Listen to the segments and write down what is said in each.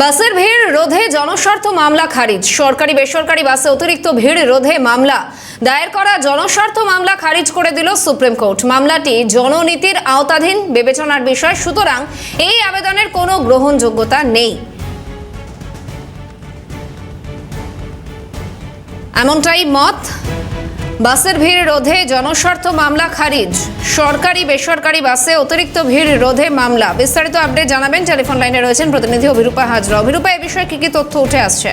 বাসের ভিড়, রোধে জনস্বার্থ মামলা খারিজ। সরকারি বেসরকারি বাসে অতিরিক্ত ভিড়, রোধে মামলা। দায়ের করা জনস্বার্থ মামলা খারিজ করে দিল সুপ্রিম কোর্ট। মামলাটি জননীতির আওতাধীন বিবেচনার বিষয়, সুতরাং এই আবেদনের কোনো গ্রহণযোগ্যতা নেই। এমনটাই মত। বাসের ভিড় রোধে জনস্বার্থ মামলা খারিজ। সরকারি, বেসরকারি বাসে অতিরিক্ত ভিড় রোধে মামলা। বিস্তারিত আপডেট জানাবেন, টেলিফোন লাইনে রয়েছেন প্রতিনিধি অভিরূপা হাজরা। অভিরূপা, এ বিষয়ে কি কি তথ্য উঠে আসছে?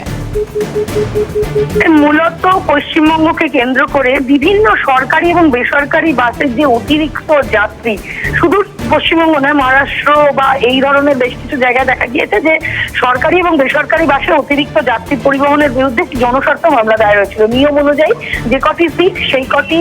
মূলত পশ্চিমবঙ্গকে কেন্দ্র করে বিভিন্ন সরকারি এবং বেসরকারি বাসের যে অতিরিক্ত যাত্রী, শুধু পশ্চিমবঙ্গ নয়, মহারাষ্ট্র বা এই ধরনের বেশ কিছু জায়গায় দেখা গিয়েছে যে সরকারি এবং বেসরকারি বাসে অতিরিক্ত যাত্রী পরিবহনের বিরুদ্ধে জনস্বার্থ মামলা দায়ের হয়েছিল। নিয়ম অনুযায়ী যে কটি সিট সেই কটি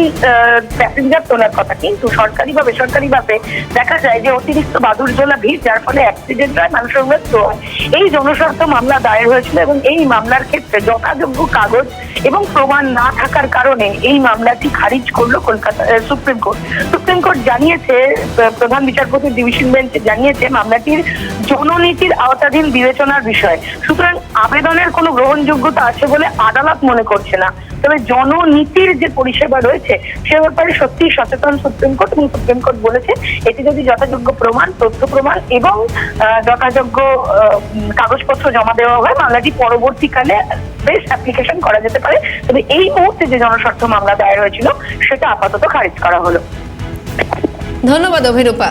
প্যাসেঞ্জার তোলার কথা। কিন্তু সরকারি বা বেসরকারি বাসে দেখা যায় যে অতিরিক্ত বাদুরজোলা ভিড়, যার ফলে অ্যাক্সিডেন্ট হয়, মানুষের মৃত্যু হয়। এই জনস্বার্থ মামলা দায়ের হয়েছিল এবং এই মামলার ক্ষেত্রে যথাযোগ্য কাগজ এবং প্রমাণ না থাকার কারণে এই মামলাটি খারিজ করল Kolkata supreme court. Supreme court জানিয়েছে প্রধান প্রধান বিচারপতি ডিভিশন বেঞ্চে জানিয়েছে মামলাটির জননীতির আওতাধীন বিবেচনার বিষয়। সুতরাং আবেদনের কোনো গ্রহণযোগ্যতা আছে বলে আদালত মনে করছে না। তবে জননীতির যে পরিষেবা রয়েছে, সে ব্যাপারে সত্যি সচেতন সুপ্রিম কোর্ট এবং সুপ্রিম কোর্ট বলেছে, এটি যদি যথাযোগ্য প্রমাণ, তথ্য প্রমাণ এবং যথাযোগ্য কাগজপত্র জমা দেওয়া হয়, মামলাটি পরবর্তীকালে বেশ অ্যাপ্লিকেশন করা যেতে পারে। তবে এই মুহূর্তে যে জনস্বার্থ মামলা দায়ের হয়েছিল, সেটা আপাতত খারিজ করা হলো। ধন্যবাদ অভিরূপা।